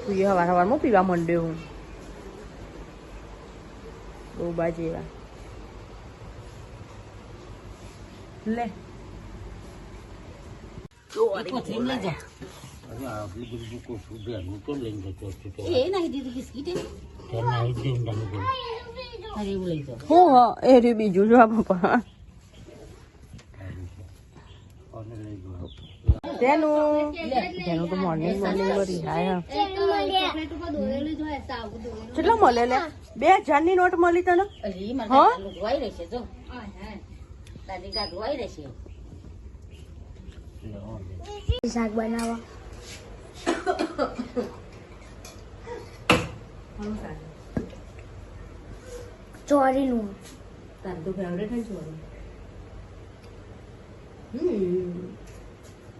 તું એ હવાર હવારમાં પીવા માંડ્યો હું બહુ બાજ એવા લે કોથળીમાં લઈ જા. અને આટલું બધું કોશું ભેગું તો તેનું તેનું તો મોર્નિંગ મોર્નિંગ વરી હાય કેટલા મળે લે? બે હજારની નોટ મળી તને. શાક બનાવવા. ચોરીનું તાર તો ફેવરેટ હે ચોરી હમ.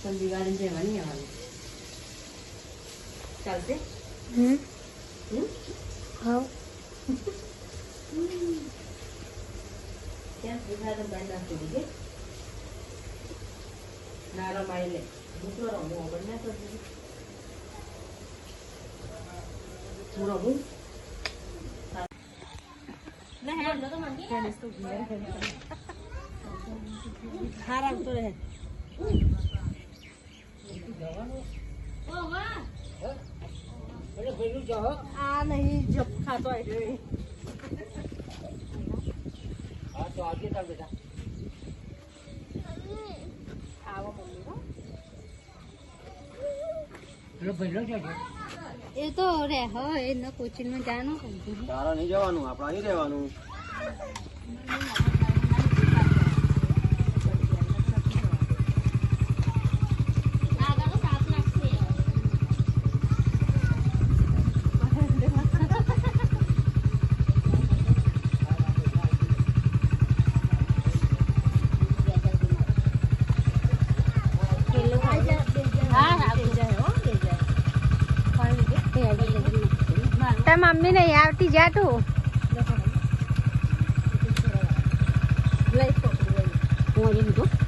પણ દિવાળી લેવાની આવવાની ચાલશે હા ત્યાં સુધા તો નાખી દીધી ના કરતી હું રમું ખાતો આવો? એ તો રે હોય એના કોચિંગમાં જાણો તારા નહીં જવાનું, આપણા અહીં રહેવાનું મમ્મી નહીં આવતી જા તું હું હજી લીધો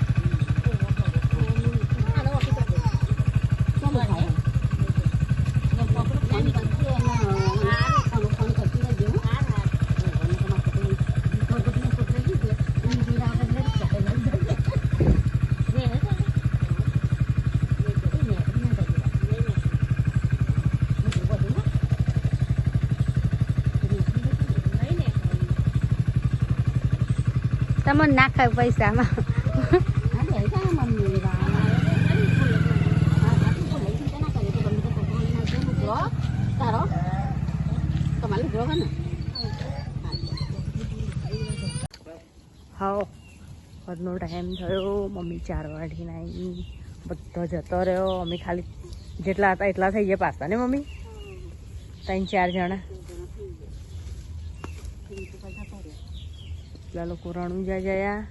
તમને નાખાય પૈસામાં હાવ ઘરનો ટાઈમ થયો. મમ્મી ચાર વાઢીને આવી બધો જતો રહ્યો. અમે ખાલી જેટલા હતા એટલા થઈ ગયા પાસ્તા ને મમ્મી? ત્રણ ચાર જણા. પેલા લોકો રણુજા જયા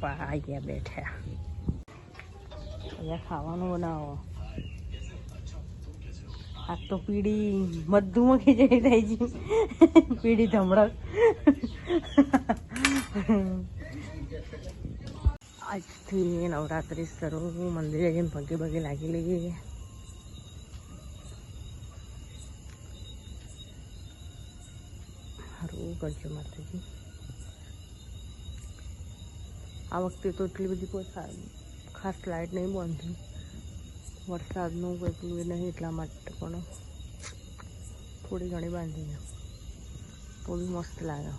પા ગયા બેઠા. અહીંયા ખાવાનું બનાવો. આ તો પીડી મધુમખી ખીચડી થઈ ગઈ. પીડી ધમડક આજથી નવરાત્રિ શરૂ. મંદિરે જઈને પગે પગે લાગી લઈએ. કરજો માતાજી. આ વખતે તો એટલી બધી કોઈ ખાસ લાઇટ નહીં બાંધી વરસાદનું એટલું નહીં એટલા માટે પણ થોડી ઘણી બાંધી તો બી મસ્ત લાગે.